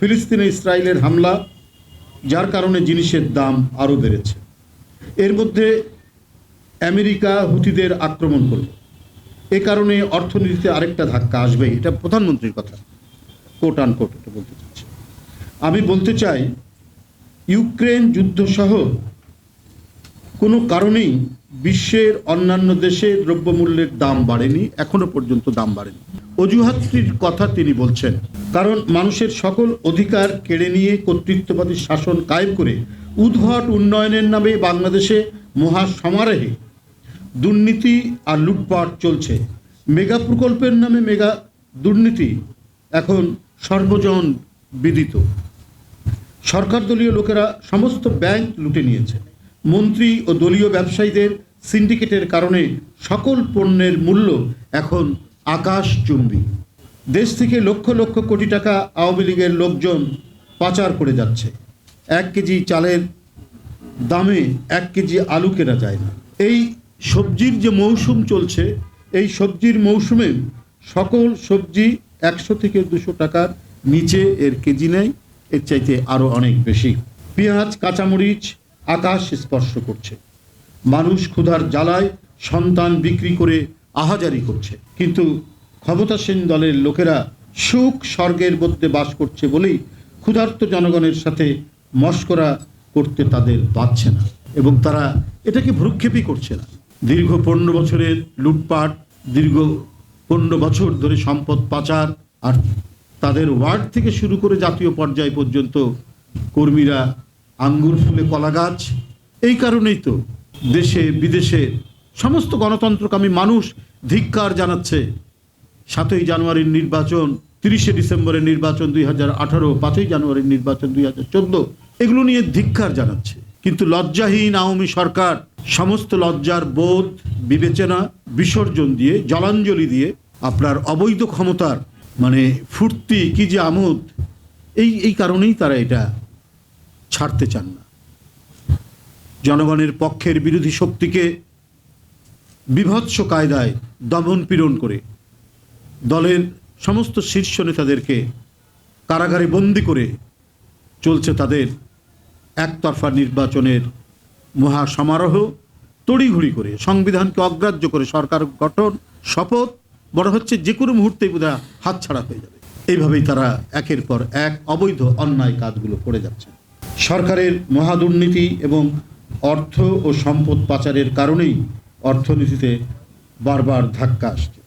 ফিলিস্তিনে ইসরায়েলের হামলা, যার কারণে জিনিসের দাম আরও বেড়েছে। এর মধ্যে আমেরিকা হুতিদের আক্রমণ করল। এ কারণে অর্থনীতিতে আরেকটা ধাক্কা আসবে, এটা প্রধানমন্ত্রীর কথা। কোট আন কোট এটা বলতে চাচ্ছি। আমি বলতে চাই, ইউক্রেন যুদ্ধসহ কোনো কারণেই বিশ্বের অন্যান্য দেশে দ্রব্যমূল্যের দাম বাড়েনি, এখনও পর্যন্ত দাম বাড়েনি। অজুহাতটির কথা তিনি বলছেন, কারণ মানুষের সকল অধিকার কেড়ে নিয়ে কর্তৃত্ববাদী শাসন কায়েম করে উদ্ভট উন্নয়নের নামে বাংলাদেশে মহা সমারোহে দুর্নীতি আর লুটপাট চলছে। মেগা প্রকল্পের নামে মেগা দুর্নীতি এখন সর্বজন বিদিত। সরকার দলীয় লোকেরা সমস্ত ব্যাংক লুটে নিয়েছে। মন্ত্রী ও দলীয় ব্যবসায়ীদের সিন্ডিকেটের কারণে সকল পণ্যের মূল্য এখন আকাশচুম্বী। দেশ থেকে লক্ষ লক্ষ কোটি টাকা আওয়ামী লীগের লোকজন পাচার করে যাচ্ছে। এক কেজি চালের দামে এক কেজি আলু কেনা যায় না। এই সবজির যে মৌসুম চলছে, এই সবজির মৌসুমে সকল সবজি একশো থেকে দুশো টাকার নিচে এর কেজি নেয় এর চাইতে আরও অনেক বেশি। পেঁয়াজ, কাঁচামরিচ আকাশ স্পর্শ করছে। মানুষ ক্ষুধার জ্বালায় সন্তান বিক্রি করে আহাজারি করছে। কিন্তু ক্ষমতাসীন দলের লোকেরা সুখ স্বর্গের মধ্যে বাস করছে বলেই ক্ষুধার্ত জনগণের সাথে মস্করা করতে তাদের পাচ্ছে না এবং তারা এটাকে ভ্রুক্ষেপই করছে না। দীর্ঘ পনেরো বছরের লুটপাট, দীর্ঘ পনেরো বছর ধরে সম্পদ পাচার আর তাদের ওয়ার্ড থেকে শুরু করে জাতীয় পর্যায় পর্যন্ত কর্মীরা আঙ্গুর ফুলে কলা গাছ। এই কারণেই তো দেশে, বিদেশে সমস্ত গণতন্ত্রকামী মানুষ ধিক্কার জানাচ্ছে। সাতই জানুয়ারির নির্বাচন, তিরিশে ডিসেম্বরের নির্বাচন দুই হাজার আঠারো, পাঁচই জানুয়ারির নির্বাচন দুই হাজার চোদ্দ, এগুলো নিয়ে ধিক্কার জানাচ্ছে। কিন্তু লজ্জাহীন আওয়ামী সরকার সমস্ত লজ্জার বোধ, বিবেচনা, বিসর্জন দিয়ে, জলাঞ্জলি দিয়ে আপনার অবৈধ ক্ষমতার মানে ফুর্তি, কি যে আমোদ, এই এই কারণেই তারা এটা ছাড়তে চান না। জনগণের পক্ষের বিরোধী শক্তিকে বিভৎস কায়দায় দমন পীড়ন করে দলের সমস্ত শীর্ষ নেতাদেরকে কারাগারে বন্দি করে চলছে তাদের একতরফা নির্বাচনের মহা সমারোহ তড়িঘড়ি করে সংবিধানকে অগ্রাহ্য করে সরকার গঠন শপথ, বড় হচ্ছে যে কোনো মুহূর্তেই বোধ হাতছাড়া হয়ে যাবে। এইভাবেই তারা একের পর এক অবৈধ অন্যায় কাজগুলো করে যাচ্ছে সরকারের মহাদুর্নীতি এবং অর্থ ও সম্পদ পাচারের কারণেই অর্থনীতিতে বারবার ধাক্কা আসছে।